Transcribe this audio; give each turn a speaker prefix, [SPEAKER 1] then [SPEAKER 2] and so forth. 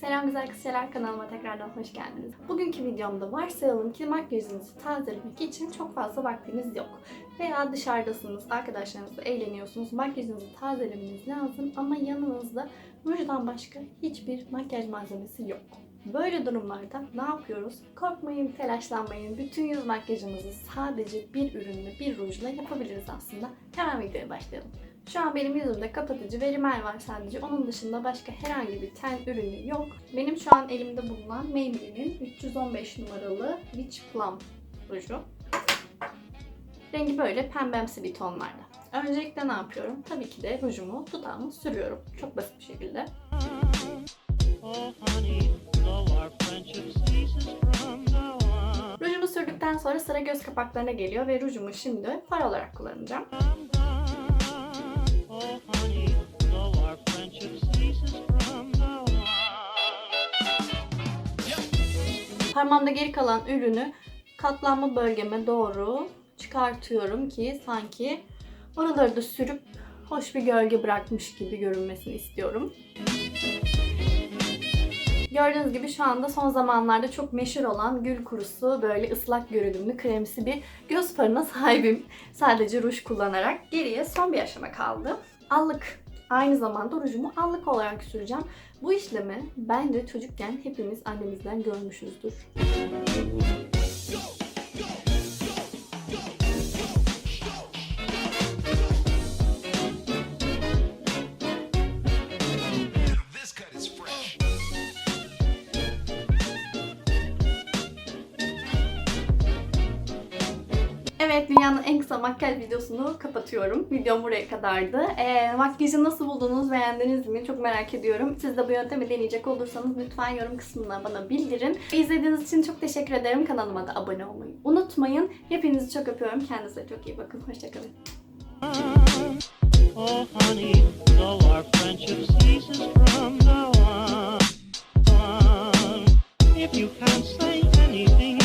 [SPEAKER 1] Selam güzel kızlar kanalıma tekrardan hoş geldiniz. Bugünkü videomda varsayalım ki makyajınızı tazelemek için çok fazla vaktiniz yok. Veya dışarıdasınız, arkadaşlarınızla eğleniyorsunuz, makyajınızı tazelemeniz lazım ama yanınızda rujdan başka hiçbir makyaj malzemesi yok. Böyle durumlarda ne yapıyoruz? Korkmayın, telaşlanmayın. Bütün yüz makyajımızı sadece bir ürünle, bir rujla yapabiliriz aslında. Hemen videoya başlayalım. Şu an benim yüzümde kapatıcı ve rimel var sadece. Onun dışında başka herhangi bir ten ürünü yok. Benim şu an elimde bulunan Maybelline'in 315 numaralı Witch Plum ruju. Rengi böyle pembemsi bir tonlarda. Öncelikle ne yapıyorum? Tabii ki de rujumu dudağıma sürüyorum. Çok basit bir şekilde. Rujumu sürdükten sonra sıra göz kapaklarına geliyor ve rujumu şimdi far olarak kullanacağım. Parmağımda geri kalan ürünü katlanma bölgeme doğru çıkartıyorum ki sanki oraları da sürüp hoş bir gölge bırakmış gibi görünmesini istiyorum. Gördüğünüz gibi şu anda son zamanlarda çok meşhur olan gül kurusu böyle ıslak görünümlü kremsi bir göz farına sahibim. Sadece ruj kullanarak. Geriye son bir aşama kaldı. Allık. Aynı zamanda rujumu allık olarak süreceğim. Bu işlemi bence çocukken hepimiz annemizden görmüşüzdür.
[SPEAKER 2] This
[SPEAKER 1] Evet, dünyanın en kısa makyaj videosunu kapatıyorum. Videom buraya kadardı. Ee, makyajı nasıl buldunuz, beğendiniz mi? Çok merak ediyorum. Siz de bu yöntemi deneyecek olursanız lütfen yorum kısmına bana bildirin. İzlediğiniz için çok teşekkür ederim. Kanalıma da abone olmayı unutmayın. Hepinizi çok öpüyorum. Kendinize çok iyi bakın. Hoşçakalın. Oh, If you can't say anything